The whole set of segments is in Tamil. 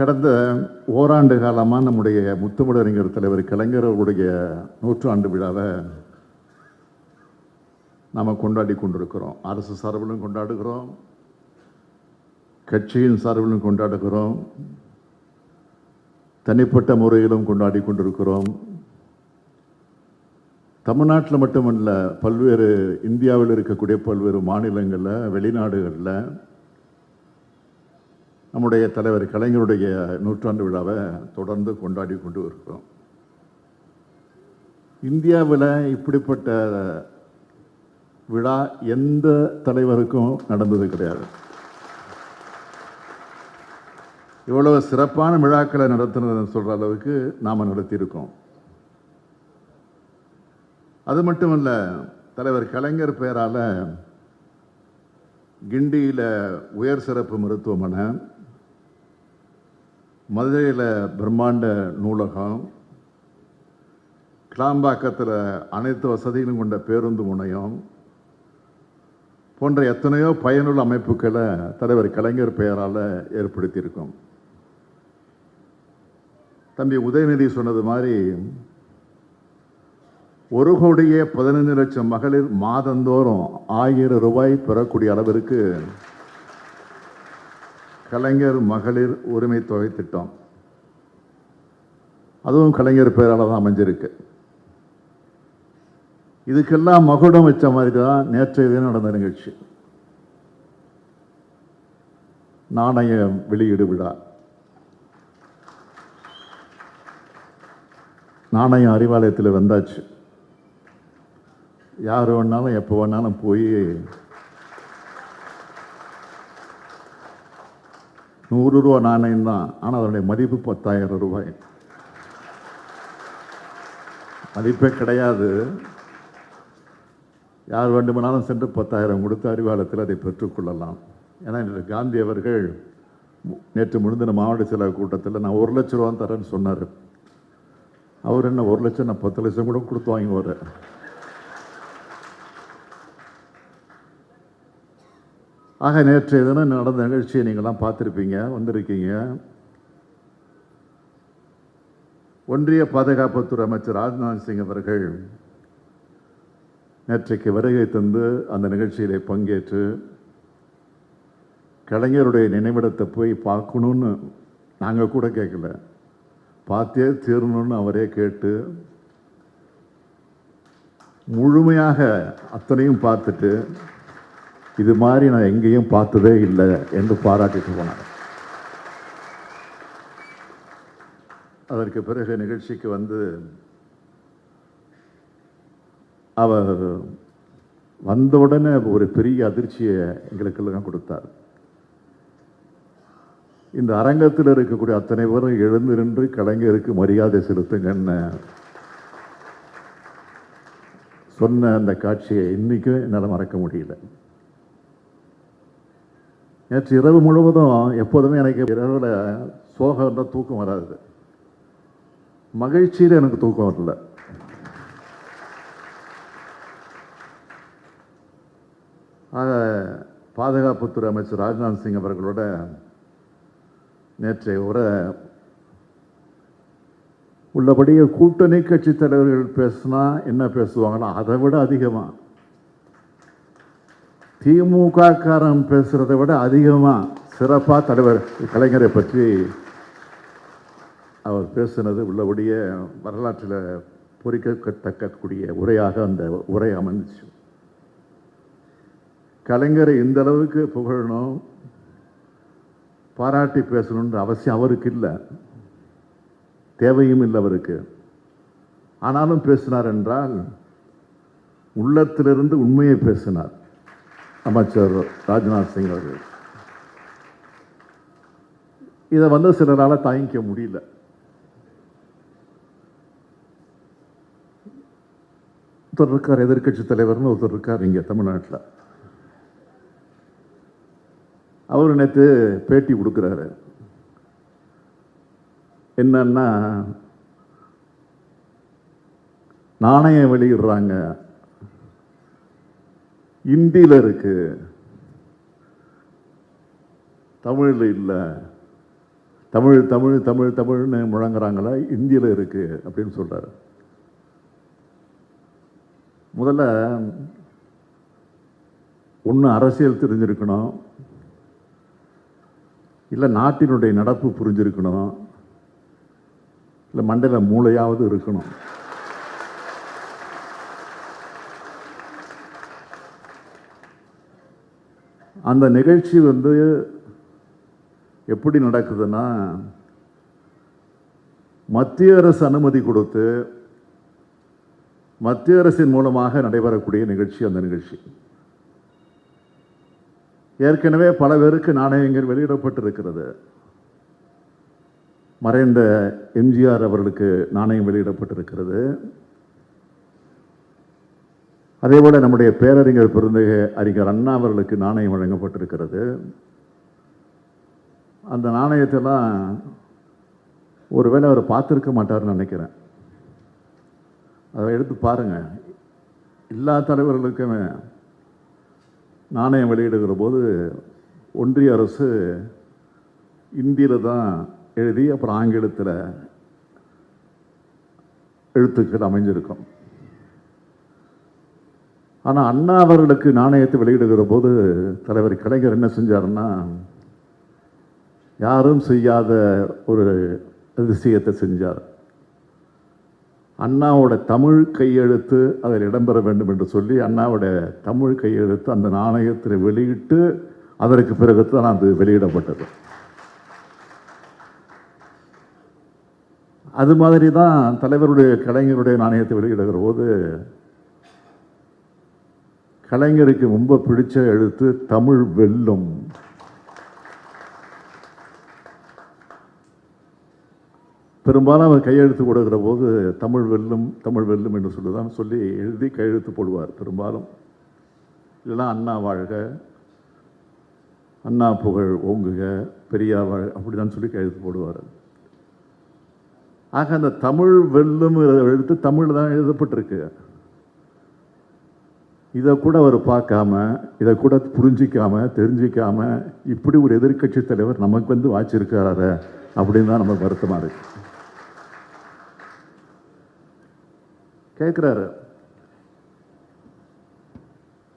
கடந்த ஓராண்டு காலமாக நம்முடைய முத்தமிழறிஞர் தலைவர் கலைஞர் நூற்றாண்டு விழாவை நாம் கொண்டாடி கொண்டிருக்கிறோம். அரசு சார்பிலும் கொண்டாடுகிறோம். கட்சியின் சார்பிலும் கொண்டாடுகிறோம். தனிப்பட்ட முறையிலும் கொண்டாடி கொண்டிருக்கிறோம். தமிழ்நாட்டில் மட்டுமல்ல பல்வேறு இந்தியாவில் இருக்கக்கூடிய பல்வேறு மாநிலங்களில் வெளிநாடுகளில் நம்முடைய தலைவர் கலைஞருடைய நூற்றாண்டு விழாவை தொடர்ந்து கொண்டாடி கொண்டு இருக்கிறோம். இந்தியாவில் இப்படிப்பட்ட விழா எந்த தலைவருக்கும் நடந்தது கிடையாது. இவ்வளவு சிறப்பான விழாக்களை நடத்தினதுன்னு சொல்கிற அளவுக்கு நாம் நடத்தியிருக்கோம். அது மட்டுமல்ல தலைவர் கலைஞர் பெயரால் கிண்டியில் உயர் சிறப்பு மருத்துவமனை மதுரையில் பிரம்மாண்ட நூலகம் கிளாம்பாக்கத்தில் அனைத்து வசதிகளும் கொண்ட பேருந்து முனையம் போன்ற எத்தனையோ பயனுள்ள அமைப்புகளை தலைவர் கலைஞர் பெயரால் ஏற்படுத்தியிருக்கோம். தம்பி உதயநிதி சொன்னது மாதிரி ஒரு கோடியே பதினைந்து லட்சம் மகளிர் மாதந்தோறும் ஆயிரம் ரூபாய் பெறக்கூடிய அளவிற்கு கலைஞர் மகளிர் உரிமை தொகை திட்டம். அதுவும் கலைஞர் பெயரால் தான் அமைஞ்சிருக்கு. இதுக்கெல்லாம் மகுடம் வச்ச மாதிரி தான் நேற்றைய தினம் நடந்த நிகழ்ச்சி. நாணய வெளியீடு விழா. நாணயம் அறிவாலயத்தில் வந்தாச்சு. யார் வேணாலும் எப்போ வேணாலும் போய் நூறு ரூபா நாணயம் தான் ஆனால் அதனுடைய மதிப்பு பத்தாயிரம் ரூபாய். மதிப்பே கிடையாது. யார் வேண்டுமானாலும் சென்று பத்தாயிரம் கொடுத்து அறிவாளத்தில் அதை பெற்றுக்கொள்ளலாம் ஏன்னா இன்று காந்தி அவர்கள் நேற்று முடிந்தின மாவட்ட செயலக கூட்டத்தில் நான் ஒரு லட்ச ரூபா தரேன்னு சொன்னார். அவர் என்ன ஒரு லட்சம் நான் பத்து லட்சம் கூட கொடுத்து வாங்குவார். ஆக நேற்றைய தினம் நடந்த நிகழ்ச்சியை நீங்களாம் பார்த்துருப்பீங்க வந்திருக்கீங்க. ஒன்றிய பாதுகாப்புத்துறை அமைச்சர் ராஜ்நாத் சிங் அவர்கள் நேற்றைக்கு வருகை தந்து அந்த நிகழ்ச்சியிலே பங்கேற்று கலைஞருடைய நினைவிடத்தை போய் பார்க்கணுன்னு நாங்கள் கூட கேட்கல. பார்த்தே தீரணும்னு அவரே கேட்டு முழுமையாக அத்தனையும் பார்த்துட்டு இது மாதிரி நான் எங்கேயும் பார்த்ததே இல்லை என்று பாராட்டிட்டு போனார். அதற்கு பிறகு நிகழ்ச்சிக்கு வந்து அவர் வந்தவுடனே ஒரு பெரிய அதிர்ச்சியை எங்களுக்கெல்லாம் கொடுத்தார். இந்த அரங்கத்தில் இருக்கக்கூடிய அத்தனை பேரும் எழுந்து நின்று கலைஞருக்கு மரியாதை செலுத்துங்கன்னு சொன்ன அந்த காட்சியை இன்னைக்கும் என்னால் மறக்க முடியல. நேற்று இரவு முழுவதும் எப்போதுமே எனக்கு இரவில் சோகம் இருந்தால் தூக்கம் வராது. மகிழ்ச்சியில் எனக்கு தூக்கம் வரல. ஆக பாதுகாப்புத்துறை அமைச்சர் ராஜ்நாத் சிங் அவர்களோட நேற்றைய உரை உள்ளபடியே கூட்டணி கட்சி தலைவர்கள் பேசினா என்ன பேசுவாங்களோ அதை விட அதிகமாக திமுக காரம் பேசுறதை விட அதிகமாக சிறப்பாக தலைவர் கலைஞரை பற்றி அவர் பேசினது உள்ளபடிய வரலாற்றில் பொறிக்கத்தக்கக்கூடிய உரையாக அந்த உரை அமைந்துச்சு கலைஞரை இந்த அளவுக்கு புகழணும் பாராட்டி பேசணுன்ற அவசியம் அவருக்கு இல்லை. தேவையும் இல்லை அவருக்கு. ஆனாலும் பேசினார் என்றால் உள்ளத்திலிருந்து உண்மையை பேசினார். அமைச்சர் ராஜ்நாத் சிங் அவர்கள். இதை வந்து சிலரால் தாங்கிக்க முடியல. ஒருத்தர் இருக்கார் எதிர்க்கட்சி தலைவர்னு ஒருத்தர் இருக்கார் இங்கே தமிழ்நாட்டில். அவர் நேற்று பேட்டி கொடுக்குறாரு. என்னன்னா நாணயம் வெளியிடுறாங்க. இந்தியில் இருக்கு தமிழில் இல்லை. தமிழ் தமிழ் தமிழ் தமிழ்னு முழங்குறாங்களா? இந்தியில் இருக்கு அப்படின்னு சொல்கிறார் முதல்ல ஒன்று அரசியல் தெரிஞ்சிருக்கணும். இல்லை நாட்டினுடைய நடப்பு புரிஞ்சிருக்கணும். இல்லை மண்டல மூளையாவது இருக்கணும். அந்த நிகழ்ச்சி வந்து எப்படி நடக்குதுன்னா மத்திய அரசு அனுமதி கொடுத்து மத்திய அரசின் மூலமாக நடைபெறக்கூடிய நிகழ்ச்சி அந்த நிகழ்ச்சி. ஏற்கனவே பல பேருக்கு நாணயங்கள் வெளியிடப்பட்டிருக்கிறது. மறைந்த எம்ஜிஆர் அவர்களுக்கு நாணயம் வெளியிடப்பட்டிருக்கிறது. அதே போல் நம்முடைய பேரறிஞர் பெருந்தகை அறிஞர் அண்ணா அவர்களுக்கு நாணயம் வழங்கப்பட்டிருக்கிறது. அந்த நாணயத்தெல்லாம் ஒருவேளை அவர் பார்த்துருக்க மாட்டார்னு நினைக்கிறேன். அதை எடுத்து பாருங்கள் எல்லா தலைவர்களுக்குமே நாணயம் வெளியிடுகிற போது ஒன்றிய அரசு இந்தியில் தான் எழுதி அப்புறம் ஆங்கிலத்தில் எழுத்துக்கள் அமைஞ்சிருக்கும். ஆனால் அண்ணா அவர்களுக்கு நாணயத்தை வெளியிடுகிற போது தலைவர் கலைஞர் என்ன செஞ்சாருன்னா யாரும் செய்யாத ஒரு அதிசயத்தை செஞ்சார். அண்ணாவோட தமிழ் கையெழுத்து அதில் இடம்பெற வேண்டும் என்று சொல்லி அண்ணாவோட தமிழ் கையெழுத்து அந்த நாணயத்தில் வெளியிட்டு அதற்கு பிறகு தான் அது வெளியிடப்பட்டது. அது மாதிரி தான் தலைவருடைய கலைஞருடைய நாணயத்தை வெளியிடுகிற போது கலைஞருக்கு ரொம்ப பிடிச்ச எழுத்து தமிழ் வெல்லும். பெரும்பாலும் அவர் கையெழுத்து கொடுக்குற போது தமிழ் வெல்லும் தமிழ் வெல்லும் என்று சொல்லுதான் சொல்லி எழுதி கையெழுத்து போடுவார் பெரும்பாலும். இல்லைன்னா அண்ணா வாழ்க அண்ணா புகழ் ஓங்குக பெரியா வாழ் அப்படிதான் சொல்லி கையெழுத்து போடுவார். ஆக அந்த தமிழ் வெல்லும் எழுத்து தமிழில் தான் எழுதப்பட்டிருக்கு. இதை கூட அவர் பார்க்காம இதை கூட புரிஞ்சிக்காம தெரிஞ்சிக்காம இப்படி ஒரு எதிர்க்கட்சி தலைவர் நமக்கு வந்து வாச்சிருக்காரு அப்படின்னு தான் நமக்கு வருத்தமாக இருக்கு. கேட்குறாரு.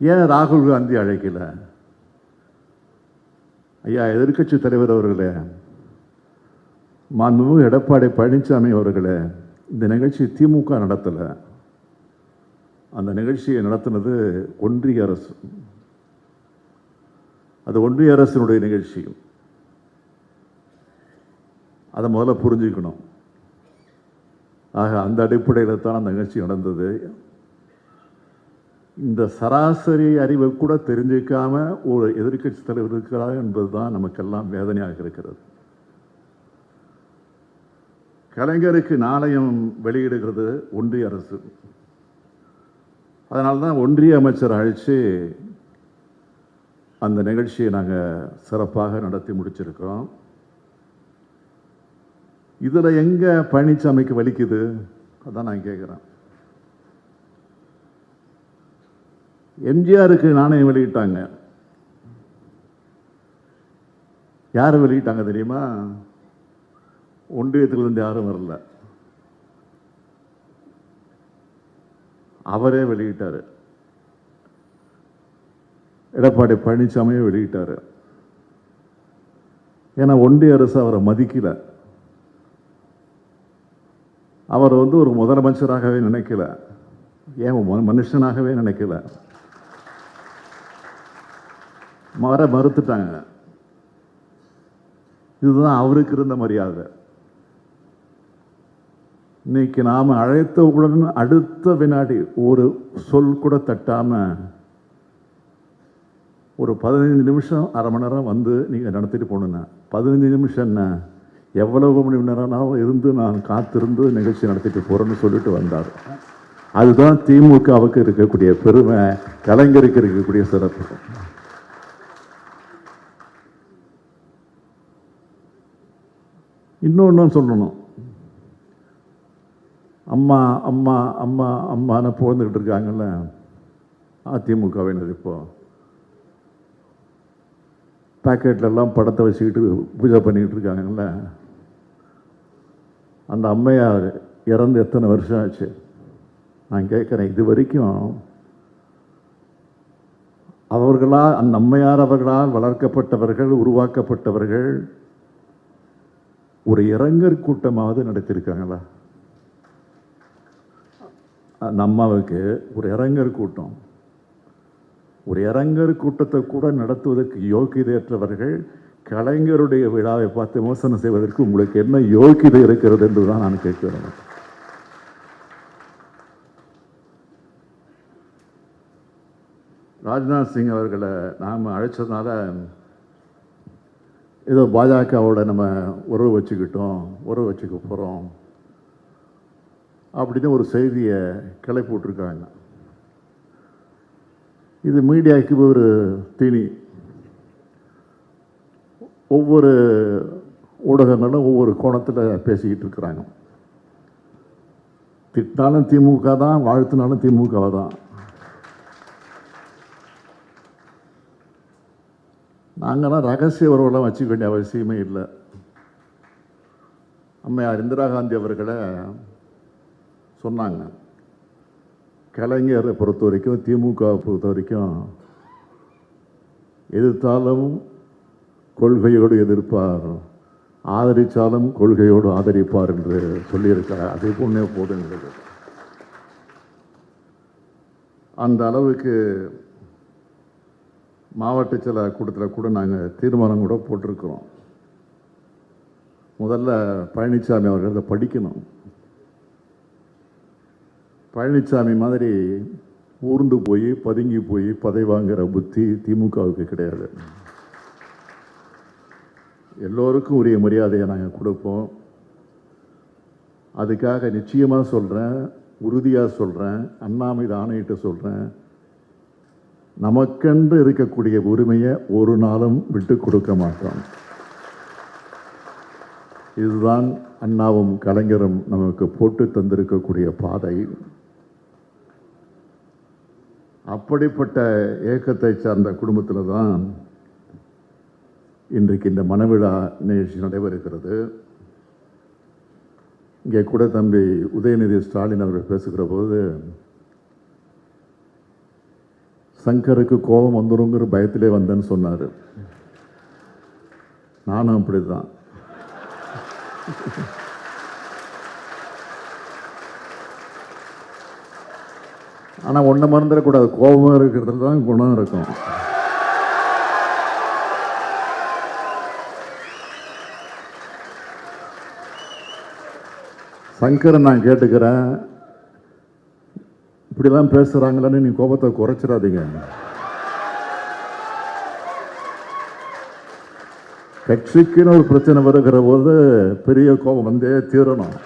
ஏன் ராகுல் காந்தி அழைக்கல? ஐயா எதிர்க்கட்சி தலைவர் அவர்களே மாண்புமிகு எடப்பாடி பழனிசாமி அவர்களே இந்த நிகழ்ச்சி திமுக நடத்தலை. அந்த நிகழ்ச்சியை நடத்தினது ஒன்றிய அரசு. அது ஒன்றிய அரசினுடைய நிகழ்ச்சி. அதை முதல்ல புரிஞ்சுக்கணும். ஆக அந்த அடிப்படையில் தான் அந்த நிகழ்ச்சி நடந்தது. இந்த சராசரி அறிவை கூட தெரிஞ்சிக்காம ஒரு எதிர்க்கட்சி தலைவர் இருக்கிறார் என்பது தான் நமக்கெல்லாம் வேதனையாக இருக்கிறது. கலைஞருக்கு நாணயம் வெளியிடுகிறது ஒன்றிய அரசு. அதனால தான் ஒன்றிய அமைச்சர் அழைச்சி அந்த நிகழ்ச்சியை நாங்கள் சிறப்பாக நடத்தி முடிச்சிருக்கிறோம். இதில் எங்கே பழனிசாமிக்கு வலிக்குது? அதான் நான் கேட்குறேன் எம்ஜிஆருக்கு நாணயம் வெளியிட்டாங்க. யார் வெளியிட்டாங்க தெரியுமா? ஒன்றியத்திலிருந்து யாரும் வரல. அவரே வெளியிட்டார். எடப்பாடி பழனிசாமியே வெளியிட்டார். ஏன்னா ஒன்றிய அரசு அவரை மதிக்கல. அவர் வந்து ஒரு முதலமைச்சராகவே நினைக்கல. ஏன் மனுஷனாகவே நினைக்கல. வர மறுத்துட்டாங்க. இதுதான் அவருக்கு இருந்த மரியாதை. இன்னைக்கு நாம அழைத்தவுடன் அடுத்த வினாடி ஒரு சொல் கூட தட்டாமல் ஒரு பதினைஞ்சு நிமிஷம் அரை மணி நேரம் வந்து நீங்கள் நடத்திட்டு போகணுண்ணா பதினஞ்சு நிமிஷம் என்ன? எவ்வளவு மணி நேரம்னாலும் இருந்து நான் காத்திருந்து நிகழ்ச்சி நடத்திட்டு போகிறேன்னு சொல்லிட்டு வந்தார். அதுதான் திமுகவுக்கு இருக்கக்கூடிய பெருமை கலைஞருக்கு இருக்கக்கூடிய சிறப்பு. இன்னொன்று சொல்லணும். அம்மா அம்மா அம்மா அம்மான்னு புகழ்ந்துக்கிட்டு இருக்காங்கல்ல? அதிமுகவினர் இப்போ. பாக்கெட்ல படத்தை வச்சுக்கிட்டு பூஜை பண்ணிக்கிட்டு இருக்காங்கல்ல? அந்த அம்மையார் இறந்து எத்தனை வருஷம் ஆச்சு? நான் கேட்குறேன் இது வரைக்கும் அவர்களால் அந்த அம்மையார் அவர்களால் வளர்க்கப்பட்டவர்கள் உருவாக்கப்பட்டவர்கள் ஒரு இறங்கர் கூட்டமாவது நடத்தியிருக்காங்களா? அந்த அம்மாவுக்கு ஒரு இறங்கர் கூட்டம். ஒரு இறங்கர் கூட்டத்தை கூட நடத்துவதற்கு யோக்கியதையற்றவர்கள் கலைஞருடைய விழாவை பார்த்து விமர்சனம் செய்வதற்கு உங்களுக்கு என்ன யோக்கியதை இருக்கிறது என்று தான் நான் கேட்கிறேன் ராஜ்நாத் சிங் அவர்களை நாம் அழைச்சதுனால ஏதோ பாஜகவோட நம்ம உறவு வச்சுக்கிட்டோம் உறவு வச்சுக்க போகிறோம் அப்படின்னு ஒரு செய்தியை கிளப்பி விட்ருக்காங்க இது மீடியாவுக்கு ஒரு தீனி. ஒவ்வொரு ஊடகங்களும் ஒவ்வொரு கோணத்தில் பேசிக்கிட்டு இருக்கிறாங்க. திட்டினாலும் திமுக தான் வாழ்த்தினாலும் திமுக தான். நாங்கள்லாம் ரகசிய உறவுலாம் வச்சுக்க வேண்டிய அவசியமே இல்லை. அம்மையார் இந்திரா காந்தி அவர்களை சொன்னாங்க. கலைஞரை பொறுத்த வரைக்கும் திமுகவை பொறுத்த வரைக்கும் எதிர்த்தாலும் கொள்கையோடு எதிர்ப்பார். ஆதரித்தாலும் கொள்கையோடு ஆதரிப்பார் என்று சொல்லியிருக்கிறார். அதே போன்றே போதுங்கிறது அந்த அளவுக்கு மாவட்ட சில கூட்டத்தில் கூட நாங்கள் தீர்மானம் கூட போட்டிருக்கிறோம். முதல்ல பழனிசாமி அவர்கள் அதை படிக்கணும். பழனிசாமி மாதிரி ஊர்ந்து போய் பதுங்கி போய் பதை வாங்குகிற புத்தி திமுகவுக்கு கிடையாது. எல்லோருக்கும் உரிய மரியாதையை நாங்கள் கொடுப்போம். அதுக்காக நிச்சயமாக சொல்கிறேன் உறுதியாக சொல்கிறேன் அண்ணாமை ஆணையிட்டு சொல்கிறேன் நமக்கென்று இருக்கக்கூடிய உரிமையை ஒரு நாளும் விட்டு கொடுக்க மாட்டோம். இதுதான் அண்ணாவும் கலைஞரும் நமக்கு போட்டு தந்திருக்கக்கூடிய பாதை. அப்படிப்பட்ட இயக்கத்தை சார்ந்த குடும்பத்தில் தான் இன்றைக்கு இந்த மனவிழா நிகழ்ச்சி நடைபெறுகிறது. இங்கே கூட தம்பி உதயநிதி ஸ்டாலின் அவர்கள் பேசுகிற போது சங்கருக்கு கோபம் வந்துருங்கிற பயத்திலே வந்தேன்னு சொன்னார். நானும் அப்படிதான் ஆனால் ஒன்றை மறந்துடக்கூடாது. கோபம் இருக்கிறதுல தான் குணம் இருக்கும். சங்கரை நான் கேட்டுக்கிறேன். இப்படிலாம் பேசுகிறாங்களேன்னு நீ கோபத்தை குறைச்சிடாதீங்க. கட்சிக்குன்னு ஒரு பிரச்சனை வருகிற போது பெரிய கோபம் வந்தே தீரணும்.